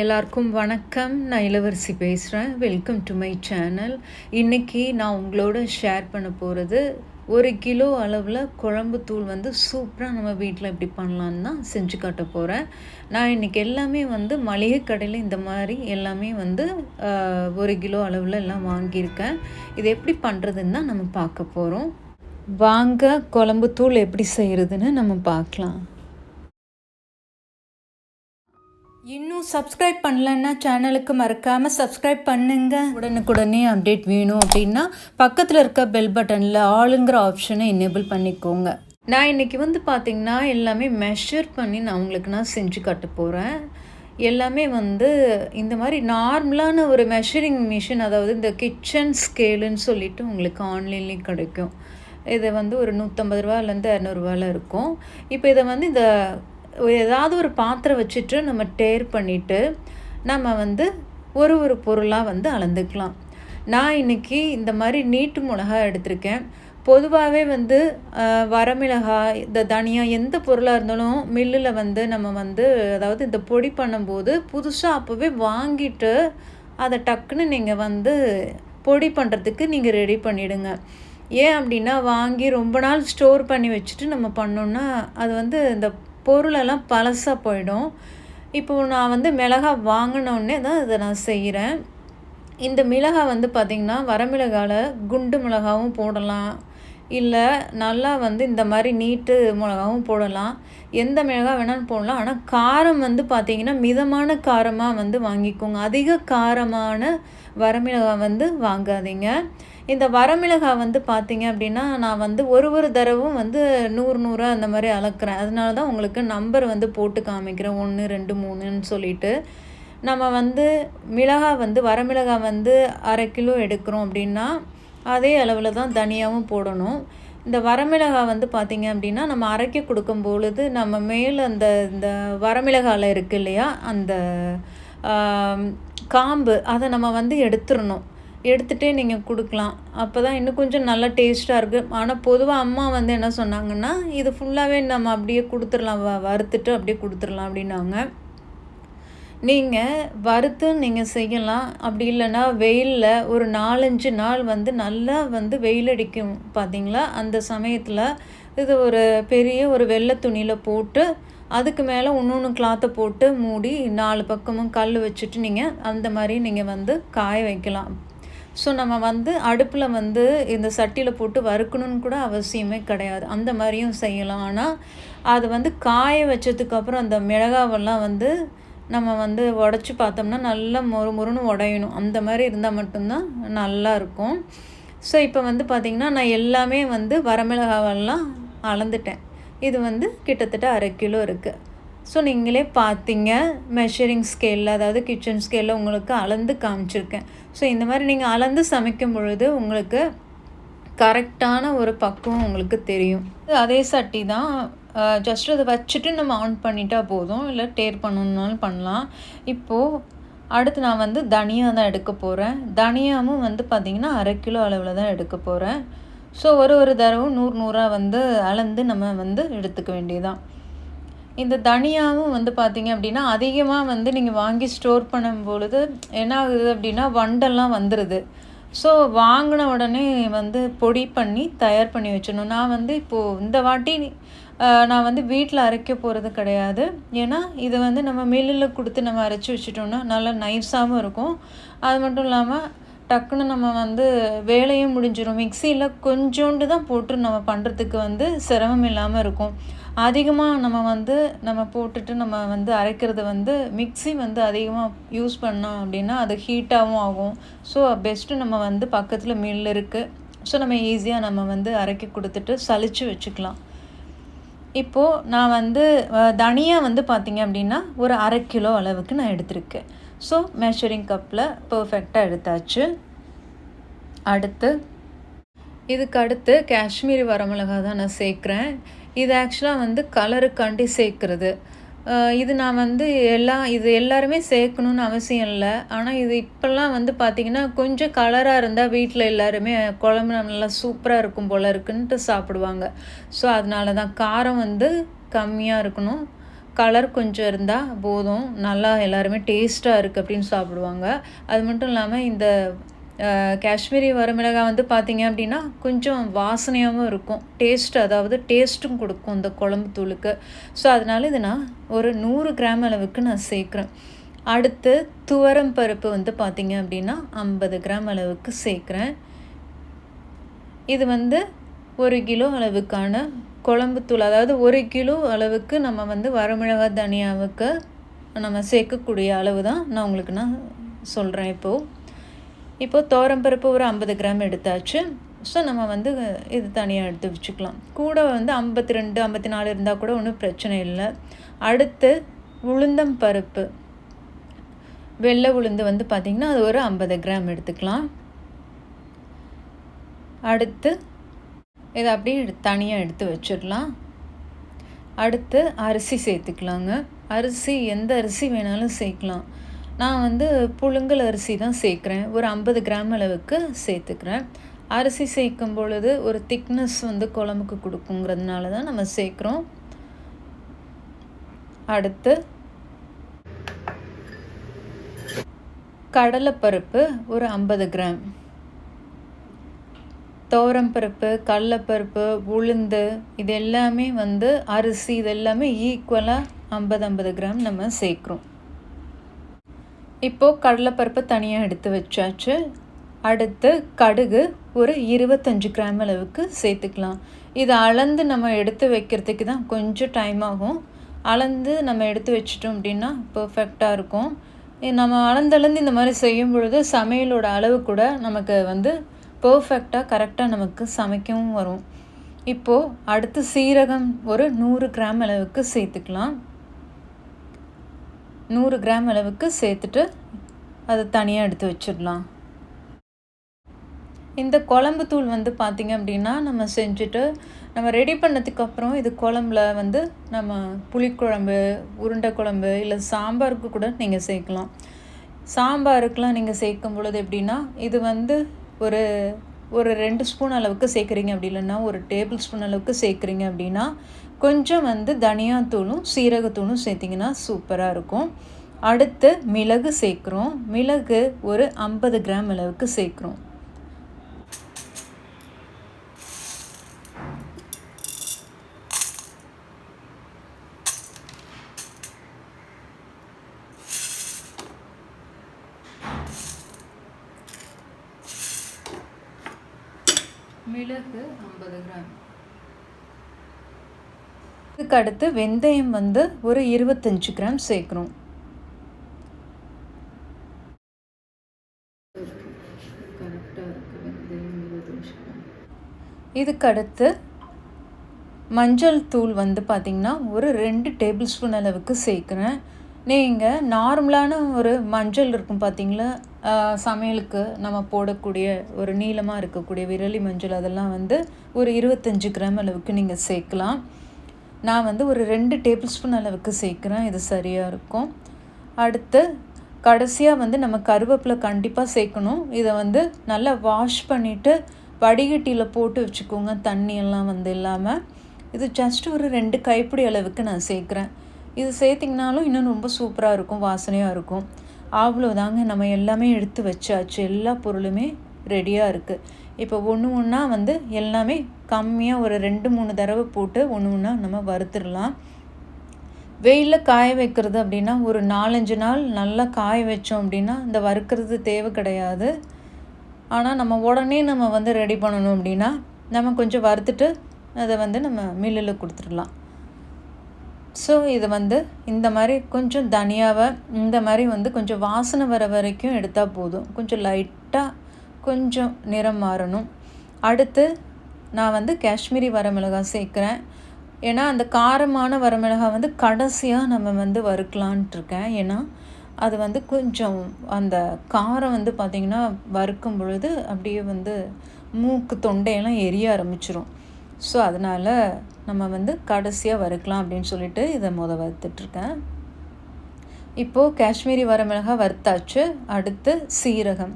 எல்லாருக்கும் வணக்கம். நான் இளவரசி பேசுகிறேன் வெல்கம் டு மை சேனல் இன்றைக்கி நான் உங்களோட ஷேர் பண்ண போகிறது ஒரு கிலோ அளவில் குழம்பு தூள் வந்து சூப்பராக நம்ம வீட்டில் எப்படி பண்ணலான்னு தான் செஞ்சு காட்ட போகிறேன் நான் இன்றைக்கி எல்லாமே வந்து மளிகை கடையில் இந்த மாதிரி எல்லாமே வந்து ஒரு கிலோ அளவில் எல்லாம் வாங்கியிருக்கேன். இது எப்படி பண்ணுறதுன்னு தான் நம்ம பார்க்க போகிறோம் வாங்க குழம்பு தூள் எப்படி செய்கிறதுன்னு நம்ம பார்க்கலாம். இன்னும் சப்ஸ்கிரைப் பண்ணலன்னா சேனலுக்கு மறக்காமல் சப்ஸ்கிரைப் பண்ணுங்க. உடனுக்குடனே அப்டேட் வேணும் அப்படின்னா பக்கத்தில் இருக்க பெல் பட்டனில் ஆளுங்கிற ஆப்ஷனை எனேபிள் பண்ணிக்கோங்க. நான் இன்னைக்கு வந்து பார்த்தீங்கன்னா எல்லாமே மெஷர் பண்ணி நான் உங்களுக்கு நான் செஞ்சு கட்ட போகிறேன் எல்லாமே வந்து இந்த மாதிரி நார்மலான ஒரு மெஷரிங் மிஷின் அதாவது இந்த கிச்சன் ஸ்கேலுன்னு சொல்லிட்டு உங்களுக்கு ஆன்லைன்லேயும் கிடைக்கும். இது வந்து ஒரு நூற்றம்பது ரூபாலேருந்து இரநூறுவாவில் இருக்கும். இப்போ இதை வந்து இந்த ஏதாவது ஒரு பாத்திரம் வச்சுட்டு நம்ம டேர் பண்ணிவிட்டு நம்ம வந்து ஒரு ஒரு பொருளாக வந்து அளந்துக்கலாம். நான் இன்னைக்கு இந்த மாதிரி நீட்டு மிளகா எடுத்திருக்கேன். பொதுவாகவே வந்து வரமிளகாய் இந்த தனியா எந்த பொருளாக இருந்தாலும் மில்லில் வந்து நம்ம வந்து அதாவது இந்த பொடி பண்ணும்போது புதுசாக அப்போவே வாங்கிட்டு அதை டக்குன்னு நீங்கள் வந்து பொடி பண்ணுறதுக்கு நீங்கள் ரெடி பண்ணிவிடுங்க ஏன் அப்படின்னா வாங்கி ரொம்ப நாள் ஸ்டோர் பண்ணி வச்சுட்டு நம்ம பண்ணோன்னா அது வந்து இந்த பொருளெல்லாம் பழசாக போயிடும். இப்போது நான் வந்து மிளகாய் வாங்கினோடனே தான் இதை நான் செய்கிறேன். இந்த மிளகாய் வந்து பார்த்திங்கன்னா வரமிளகாவில் குண்டு மிளகாவும் போடலாம். இல்லை நல்லா வந்து இந்த மாதிரி நீட்டு மிளகாவும் போடலாம். எந்த மிளகா வேணாலும் போடலாம். ஆனால் காரம் வந்து பார்த்திங்கன்னா மிதமான காரமாக வந்து வாங்கிக்கோங்க. அதிக காரமான வரமிளகா வந்து வாங்காதீங்க. இந்த வரமிளகாய் வந்து பார்த்தீங்க அப்படின்னா நான் வந்து ஒரு ஒரு தடவும் வந்து நூறு நூறாக அந்த மாதிரி அளக்குறேன். அதனால தான் உங்களுக்கு நம்பர் வந்து போட்டு காமிக்கிறேன். ஒன்று ரெண்டு மூணுன்னு சொல்லிட்டு. நம்ம வந்து மிளகாய் வந்து வரமிளகாய் வந்து அரை கிலோ எடுக்கிறோம் அப்படின்னா அதே அளவில் தான் தனியாகவும் போடணும். இந்த வரமிளகாய் வந்து பார்த்திங்க அப்படின்னா நம்ம அரைக்க கொடுக்கும் பொழுது நம்ம மேலே அந்த இந்த வரமிளகாயில் இருக்கு இல்லையா? அந்த காம்பு அதை நம்ம வந்து எடுத்துடணும். எடுத்துகிட்டே நீங்கள் கொடுக்கலாம். அப்போ தான் இன்னும் கொஞ்சம் நல்லா டேஸ்ட்டாக இருக்குது ஆனால் பொதுவாக அம்மா வந்து என்ன சொன்னாங்கன்னா இது ஃபுல்லாகவே நம்ம அப்படியே கொடுத்துடலாம். வ வறுத்துட்டு அப்படியே கொடுத்துடலாம் அப்படின்னாங்க. நீங்கள் வறுத்தும் நீங்கள் செய்யலாம். அப்படி இல்லைன்னா வெயிலில் ஒரு நாலஞ்சு நாள் வந்து நல்லா வந்து வெயில் அடிக்கும். பார்த்தீங்களா அந்த சமயத்தில் இது ஒரு பெரிய ஒரு வெள்ளை துணியில் போட்டு அதுக்கு மேலே இன்னொன்று கிளாத்தை போட்டு மூடி நாலு பக்கமும் கல் வச்சுட்டு நீங்கள் அந்த மாதிரி நீங்கள் வந்து காய வைக்கலாம். ஸோ நம்ம வந்து அடுப்பில் வந்து இந்த சட்டியில் போட்டு வறுக்கணும்னு கூட அவசியமே கிடையாது. அந்த மாதிரியும் செய்யலாம். ஆனால் அது வந்து காய வச்சதுக்கப்புறம் அந்த மிளகாவெல்லாம் வந்து நம்ம வந்து உடச்சி பார்த்தோம்னா நல்லா மொறு மொறுன்னு உடையணும். அந்த மாதிரி இருந்தால் மட்டும்தான் நல்லாயிருக்கும் ஸோ இப்போ வந்து பார்த்திங்கன்னா நான் எல்லாமே வந்து வரமிளகாவெல்லாம் அளந்துட்டேன். இது வந்து கிட்டத்தட்ட அரை கிலோ இருக்குது ஸோ நீங்களே பார்த்தீங்க மெஷரிங் ஸ்கேலில் அதாவது கிச்சன் ஸ்கேலில் உங்களுக்கு அளந்து காமிச்சிருக்கேன். ஸோ இந்த மாதிரி நீங்கள் அளந்து சமைக்கும் பொழுது உங்களுக்கு கரெக்டான ஒரு பக்குவம் உங்களுக்கு தெரியும். அதே சட்டி தான் ஜஸ்ட் அதை வச்சுட்டு நம்ம ஆன் பண்ணிட்டா போதும். இல்லை டேர் பண்ணணுன்னாலும் பண்ணலாம். இப்போது அடுத்து நான் வந்து தனியா தான் எடுக்க போகிறேன் தனியாவும் வந்து பார்த்திங்கன்னா அரை கிலோ அளவில் தான் எடுக்க போகிறேன் ஸோ ஒரு ஒரு தடவும் நூறு நூறாக வந்து அளந்து நம்ம வந்து எடுத்துக்க வேண்டியதான் இந்த தனியாவும் வந்து பார்த்தீங்க அப்படின்னா அதிகமாக வந்து நீங்கள் வாங்கி ஸ்டோர் பண்ணும் பொழுது என்ன ஆகுது அப்படின்னா வண்டெல்லாம் வந்துடுது ஸோ வாங்கின உடனே வந்து பொடி பண்ணி தயார் பண்ணி வச்சிடணும். நான் வந்து இப்போது இந்த வாட்டி நான் வந்து வீட்டில் அரைக்க போகிறது கிடையாது. ஏன்னா இது வந்து நம்ம மில்லில் கொடுத்து நம்ம அரைச்சி வச்சிட்டோம்னா நல்லா நைஸாகவும் இருக்கும். அது மட்டும் இல்லாமல் டக்குன்னு நம்ம வந்து வேலையும் முடிஞ்சிடும் மிக்சியில் கொஞ்சோண்டு தான் போட்டு நம்ம பண்ணுறதுக்கு வந்து சிரமம் இல்லாமல் இருக்கும். அதிகமாக நம்ம வந்து நம்ம போட்டுட்டு நம்ம வந்து அரைக்கிறது வந்து மிக்ஸி வந்து அதிகமாக யூஸ் பண்ணோம் அப்படின்னா அது ஹீட்டாகவும் ஆகும். ஸோ பெஸ்ட்டு நம்ம வந்து பக்கத்தில் மில் இருக்குது ஸோ நம்ம ஈஸியாக நம்ம வந்து அரைக்க கொடுத்துட்டு சளிச்சு வச்சுக்கலாம். இப்போது நான் வந்து தனியாக தனியா வந்து பார்த்திங்க அப்படின்னா ஒரு அரை கிலோ அளவுக்கு நான் எடுத்திருக்கேன். ஸோ மெஷரிங் கப்பில் பர்ஃபெக்டாக எடுத்தாச்சு. அடுத்து இதுக்கு அடுத்து காஷ்மீரி வரமிளகா தான் நான் சேர்க்குறேன். இது ஆக்சுவலாக வந்து கலருக்காண்டி சேர்க்குறது. இது நான் வந்து எல்லாம் இது எல்லாருமே சேர்க்கணுன்னு அவசியம் இல்லை. ஆனால் இது இப்போல்லாம் வந்து பார்த்திங்கன்னா கொஞ்சம் கலராக இருந்தால் வீட்டில் எல்லாருமே குழம்பு நல்லா சூப்பராக இருக்கும் போல் இருக்குன்ட்டு சாப்பிடுவாங்க. ஸோ அதனால தான் காரம் வந்து கம்மியாக இருக்கணும். கலர் கொஞ்சம் இருந்தால் போதும். நல்லா எல்லாருமே டேஸ்ட்டாக இருக்குது அப்படின்னு சாப்பிடுவாங்க. அது மட்டும் இல்லாமல் இந்த காஷ்மீரி வரமிளகாய் வந்து பார்த்திங்க அப்படின்னா கொஞ்சம் வாசனையாகவும் இருக்கும். டேஸ்ட் அதாவது டேஸ்ட்டும் கொடுக்கும் இந்த குழம்பு தூளுக்கு. ஸோ அதனால் இது நான் ஒரு நூறு கிராம் அளவுக்கு நான் சேர்க்குறேன். அடுத்து துவரம் பருப்பு வந்து பார்த்திங்க அப்படின்னா ஐம்பது கிராம் அளவுக்கு சேர்க்குறேன். இது வந்து ஒரு கிலோ அளவுக்கான குழம்புத்தூள் அதாவது ஒரு கிலோ அளவுக்கு நம்ம வந்து வரமிளகாய் தனியாவுக்கு நம்ம சேர்க்கக்கூடிய அளவு தான் நான் உங்களுக்கு நான் சொல்கிறேன் இப்போது இப்போது தோரம்பருப்பு ஒரு ஐம்பது கிராம் எடுத்தாச்சு. ஸோ நம்ம வந்து இது தனியாக எடுத்து வச்சுக்கலாம். கூட வந்து ஐம்பத்தி ரெண்டு ஐம்பத்தி நாலு இருந்தால் கூட ஒன்றும் பிரச்சனை இல்லை. அடுத்து உளுந்தம் பருப்பு. வெள்ளை உளுந்து வந்து பார்த்திங்கன்னா அது ஒரு ஐம்பது கிராம் எடுத்துக்கலாம். அடுத்து இதை அப்படியே தனியாக எடுத்து வச்சிடலாம். அடுத்து அரிசி சேர்த்துக்கலாங்க. அரிசி எந்த அரிசி வேணாலும் சேர்க்கலாம். நான் வந்து புழுங்கல் அரிசி தான் சேர்க்குறேன். ஒரு ஐம்பது கிராம் அளவுக்கு சேர்த்துக்கிறேன். அரிசி சேர்க்கும் பொழுது ஒரு திக்னஸ் வந்து குழம்புக்கு கொடுக்குங்கிறதுனால தான் நம்ம சேர்க்குறோம். அடுத்து கடலைப்பருப்பு ஒரு ஐம்பது கிராம். துவரம்பருப்பு கடலப்பருப்பு உளுந்து இது எல்லாமே வந்து அரிசி இது எல்லாமே ஈக்குவலாக ஐம்பது ஐம்பது கிராம் நம்ம சேர்க்குறோம். இப்போது கடலைப்பருப்பை தனியாக எடுத்து வச்சாச்சு. அடுத்து கடுகு ஒரு இருபத்தஞ்சி கிராம் அளவுக்கு சேர்த்துக்கலாம். இதை அளந்து நம்ம எடுத்து வைக்கிறதுக்கு தான் கொஞ்சம் டைம் ஆகும். அளந்து நம்ம எடுத்து வச்சிட்டோம் அப்படின்னா பர்ஃபெக்டாக இருக்கும். நம்ம அளந்தளந்து இந்த மாதிரி செய்யும் பொழுது சமையலோட அளவு கூட நமக்கு வந்து பர்ஃபெக்டாக கரெக்டாக நமக்கு சமைக்கவும் வரும். இப்போது அடுத்து சீரகம் ஒரு நூறு கிராம் அளவுக்கு சேர்த்துக்கலாம். நூறு கிராம் அளவுக்கு சேர்த்துட்டு அதை தனியாக எடுத்து வச்சிடலாம். இந்த குழம்பு தூள் வந்து பார்த்திங்க அப்படின்னா நம்ம செஞ்சுட்டு நம்ம ரெடி பண்ணதுக்கப்புறம் இது குழம்புல வந்து நம்ம புளிக்குழம்பு உருண்டை குழம்பு இல்லை சாம்பாருக்கு கூட நீங்கள் சேர்க்கலாம். சாம்பாருக்கெலாம் நீங்கள் சேர்க்கும் பொழுது எப்படின்னா இது வந்து ஒரு ஒரு ரெண்டு ஸ்பூன் அளவுக்கு சேர்க்குறீங்க அப்படி இல்லைன்னா ஒரு டேபிள் ஸ்பூன் அளவுக்கு சேர்க்குறீங்க அப்படின்னா கொஞ்சம் வந்து தனியாத்தூளும் சீரகத்தூளும் சேர்த்திங்கன்னா சூப்பராக இருக்கும். அடுத்து மிளகு சேர்க்குறோம். மிளகு ஒரு ஐம்பது கிராம் அளவுக்கு சேர்க்குறோம். மிளகு ஐம்பது கிராம். இதுக்கு அடுத்து வெந்தயம் வந்து ஒரு இருபத்தஞ்சு கிராம் சேர்க்குறோம் இதுக்கு அடுத்து மஞ்சள் தூள் வந்து பார்த்திங்கன்னா ஒரு ரெண்டு டேபிள் ஸ்பூன் அளவுக்கு சேர்க்குறேன். நீங்கள் நார்மலான ஒரு மஞ்சள் இருக்கும் பார்த்தீங்களா சமையலுக்கு நம்ம போடக்கூடிய ஒரு நீளமாக இருக்கக்கூடிய விரலி மஞ்சள் அதெல்லாம் வந்து ஒரு இருபத்தஞ்சி கிராம் அளவுக்கு நீங்கள் சேர்க்கலாம். நான் வந்து ஒரு ரெண்டு டேபிள் ஸ்பூன் அளவுக்கு சேர்க்குறேன். இது சரியாக இருக்கும். அடுத்து கடைசியாக வந்து நம்ம கருவேப்பிலை கண்டிப்பாக சேர்க்கணும். இதை வந்து நல்லா வாஷ் பண்ணிவிட்டு வடிகட்டியில் போட்டு வச்சுக்கோங்க. தண்ணியெல்லாம் வந்து இல்லாமல் இது ஜஸ்ட் ஒரு ரெண்டு கைப்பிடி அளவுக்கு நான் சேர்க்குறேன். இது சேர்த்திங்கனாலும் இன்னும் ரொம்ப சூப்பராக இருக்கும். வாசனையாக இருக்கும். அவ்வளோதாங்க நம்ம எல்லாமே எடுத்து வச்சாச்சு. எல்லா பொருளுமே ரெடியாக இருக்குது இப்போ ஒன்று ஒன்றா வந்து எல்லாமே கம்மியாக ஒரு ரெண்டு மூணு தடவை போட்டு ஒன்று ஒன்றா நம்ம வறுத்துடலாம். வெயிலில் காய வைக்கிறது அப்படின்னா ஒரு நாலஞ்சு நாள் நல்லா காய வச்சோம் அப்படின்னா இந்த வறுக்கிறது தேவை கிடையாது. ஆனால் நம்ம உடனே நம்ம வந்து ரெடி பண்ணணும் அப்படின்னா நம்ம கொஞ்சம் வறுத்துட்டு அதை வந்து நம்ம மில்லில் கொடுத்துடலாம். ஸோ இது வந்து இந்த மாதிரி கொஞ்சம் தனியாவை இந்த மாதிரி வந்து கொஞ்சம் வாசனை வர வரைக்கும் எடுத்தால் போதும். கொஞ்சம் லைட்டாக கொஞ்சம் நிறம் மாறணும். அடுத்து நான் வந்து காஷ்மீரி வரமிளகாய் சேர்க்குறேன். ஏன்னா அந்த காரமான வரமிளகாய் வந்து கடைசியாக நம்ம வந்து வறுக்கலான்ட்டு இருக்கேன். ஏன்னா அது வந்து கொஞ்சம் அந்த காரம் வந்து பார்த்திங்கன்னா வறுக்கும் பொழுது அப்படியே வந்து மூக்கு தொண்டையெல்லாம் எரிய ஆரம்பிச்சிரும். ஸோ அதனால் நம்ம வந்து கடைசியாக வறுக்கலாம் அப்படின்னு சொல்லிட்டு இதை மொதல் வறுத்துட்ருக்கேன். இப்போது காஷ்மீரி வரமிளகாய் வறுத்தாச்சு. அடுத்து சீரகம்.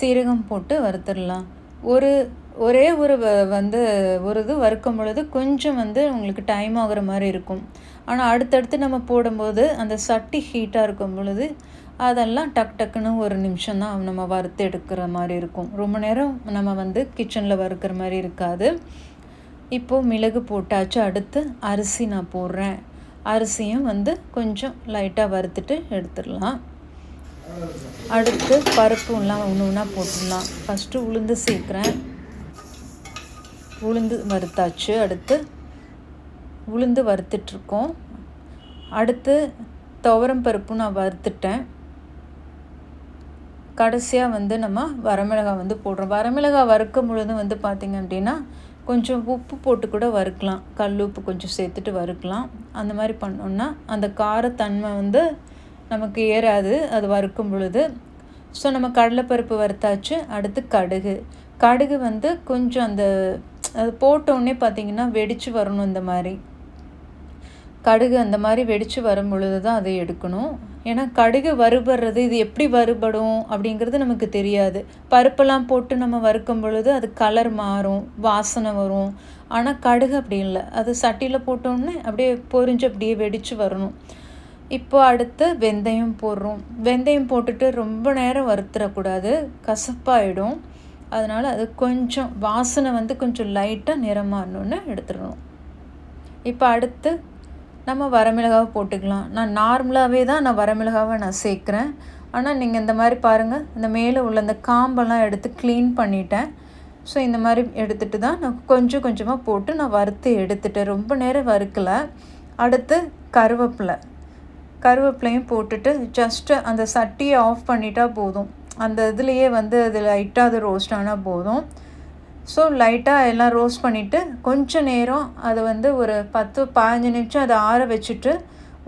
சீரகம் போட்டு வறுத்துடலாம். ஒரு ஒரே ஒரு வ- வந்து ஒரு இது வறுக்கும் பொழுது கொஞ்சம் வந்து உங்களுக்கு டைம் ஆகுற மாதிரி இருக்கும். ஆனால் அடுத்தடுத்து நம்ம போடும்போது அந்த சட்டி ஹீட்டாக இருக்கும் பொழுது அதெல்லாம் டக் டக்குன்னு ஒரு நிமிஷம் தான் நம்ம வறுத்து எடுக்கிற மாதிரி இருக்கும். ரொம்ப நேரம் நம்ம வந்து கிச்சனில் வறுக்கிற மாதிரி இருக்காது. இப்போது மிளகு போட்டாச்சு அடுத்து அரிசி நான் போடுறேன். அரிசியும் வந்து கொஞ்சம் லைட்டாக வறுத்துட்டு எடுத்துடலாம். அடுத்து பருப்புலாம் ஒன்று ஒன்றா போட்டுடலாம். ஃபஸ்ட்டு உளுந்து சேர்க்குறேன். உளுந்து வறுத்தாச்சு அடுத்து உளுந்து வறுத்துட்ருக்கோம். அடுத்து துவரம் பருப்பும் நான் வறுத்துட்டேன். கடைசியாக வந்து நம்ம வரமிளகாய் வந்து போடுறோம். வரமிளகாய் வறுக்கும் பொழுது வந்து பார்த்திங்க அப்படின்னா கொஞ்சம் உப்பு போட்டு கூட வறுக்கலாம். கல் உப்பு கொஞ்சம் சேர்த்துட்டு வறுக்கலாம். அந்த மாதிரி பண்ணோன்னா அந்த காரத்தன்மை வந்து நமக்கு ஏறாது. அது வறுக்கும் பொழுது. ஸோ நம்ம கடலைப்பருப்பு வறுத்தாச்சு. அடுத்து கடுகு. கடுகு வந்து கொஞ்சம் அந்த அது போட்டோடனே பார்த்திங்கன்னா வெடித்து வரணும் இந்த மாதிரி. கடுகு அந்த மாதிரி வெடித்து வரும் பொழுது தான் அதை எடுக்கணும். ஏன்னா கடுகு வறுபடுறது இது எப்படி வறுபடும் அப்படிங்கிறது நமக்கு தெரியாது. பருப்பெல்லாம் போட்டு நம்ம வறுக்கும் பொழுது அது கலர் மாறும் வாசனை வரும். ஆனால் கடுகு அப்படி இல்லை. அது சட்டியில் போட்டோன்னே அப்படியே பொரிஞ்சு அப்படியே வெடித்து வரணும். இப்போ அடுத்து வெந்தயம் போடுறோம். வெந்தயம் போட்டுட்டு ரொம்ப நேரம் வறுத்துடக்கூடாது கசப்பாயிடும். அதனால் அது கொஞ்சம் வாசனை வந்து கொஞ்சம் லைட்டாக நிறமாறணுன்னு எடுத்துடணும். இப்போ அடுத்து நம்ம வரமிளகாவை போட்டுக்கலாம். நான் நார்மலாகவே தான் நான் வரமிளகாவை நான் சேர்க்குறேன். ஆனால் நீங்கள் இந்த மாதிரி பாருங்கள் இந்த மேலே உள்ள இந்த காம்பெல்லாம் எடுத்து க்ளீன் பண்ணிட்டேன். ஸோ இந்த மாதிரி எடுத்துகிட்டு தான் நான் கொஞ்சம் கொஞ்சமாக போட்டு நான் வறுத்து எடுத்துட்டேன். ரொம்ப நேரம் வறுக்கலை. அடுத்து கருவேப்பிலை. கருவேப்பிலையும் போட்டுட்டு ஜஸ்ட்டு அந்த சட்டியை ஆஃப் பண்ணிட்டா போதும். அந்த இதுலேயே வந்து அது லைட்டாக அது ரோஸ்ட் ஆனால் போதும். ஸோ லைட்டாக எல்லாம் ரோஸ்ட் பண்ணிவிட்டு கொஞ்சம் நேரம் அதை வந்து ஒரு பத்து பதினஞ்சு நிமிஷம் அதை ஆற வச்சுட்டு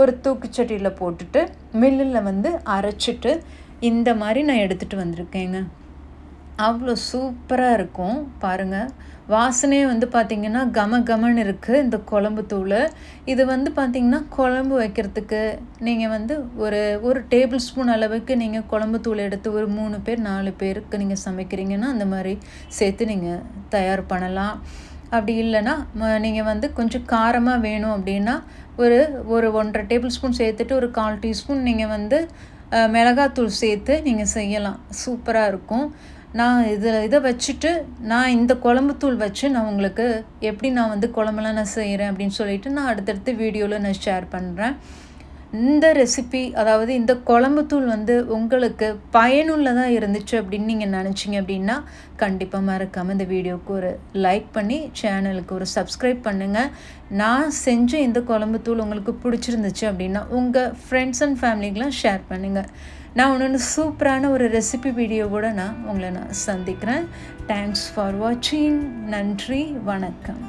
ஒரு தூக்குச்சட்டியில் போட்டுட்டு மில்லில் வந்து அரைச்சிட்டு இந்த மாதிரி நான் எடுத்துகிட்டு வந்திருக்கேங்க. அவ்வளோ சூப்பராக இருக்கும். பாருங்கள் வாசனையே வந்து பார்த்திங்கன்னா கம கமன்னு இருக்குது இந்த குழம்பு தூள். இது வந்து பார்த்திங்கன்னா குழம்பு வைக்கிறதுக்கு நீங்கள் வந்து ஒரு ஒரு டேபிள் ஸ்பூன் அளவுக்கு நீங்கள் குழம்பு தூள் எடுத்து ஒரு மூணு பேர் நாலு பேருக்கு நீங்கள் சமைக்கிறீங்கன்னா அந்த மாதிரி சேர்த்து நீங்கள் தயார் பண்ணலாம். அப்படி இல்லைன்னா நீங்கள் வந்து கொஞ்சம் காரமாக வேணும் அப்படின்னா ஒரு ஒரு ஒன்றரை டேபிள் ஸ்பூன் சேர்த்துட்டு ஒரு கால் டீஸ்பூன் நீங்கள் வந்து மிளகாத்தூள் சேர்த்து நீங்கள் செய்யலாம். சூப்பராக இருக்கும். நான் இதில் இதை வச்சுட்டு நான் இந்த குழம்புத்தூள் வச்சு நான் உங்களுக்கு எப்படி நான் வந்து குழம்புலாம் நான் செய்கிறேன் அப்படின்னு சொல்லிட்டு நான் அடுத்தடுத்து வீடியோவில் நான் ஷேர் பண்ணுறேன் இந்த ரெசிபி அதாவது இந்த குழம்புத்தூள் வந்து உங்களுக்கு பயனுள்ளதாக இருந்துச்சு அப்படின்னு நீங்கள் நினச்சிங்க அப்படின்னா கண்டிப்பாக மறக்காமல் இந்த வீடியோவுக்கு ஒரு லைக் பண்ணி சேனலுக்கு ஒரு சப்ஸ்கிரைப் பண்ணுங்கள் நான் செஞ்ச இந்த குழம்புத்தூள் உங்களுக்கு பிடிச்சிருந்துச்சு அப்படின்னா உங்கள் ஃப்ரெண்ட்ஸ் அண்ட் ஃபேமிலிக்கெலாம் ஷேர் பண்ணுங்கள் நான் ஒன்று சூப்பரான ஒரு ரெசிபி வீடியோவோட நான் உங்களை நான் சந்திக்கிறேன். தேங்க்ஸ் ஃபார் வாட்சிங் நன்றி. வணக்கம்.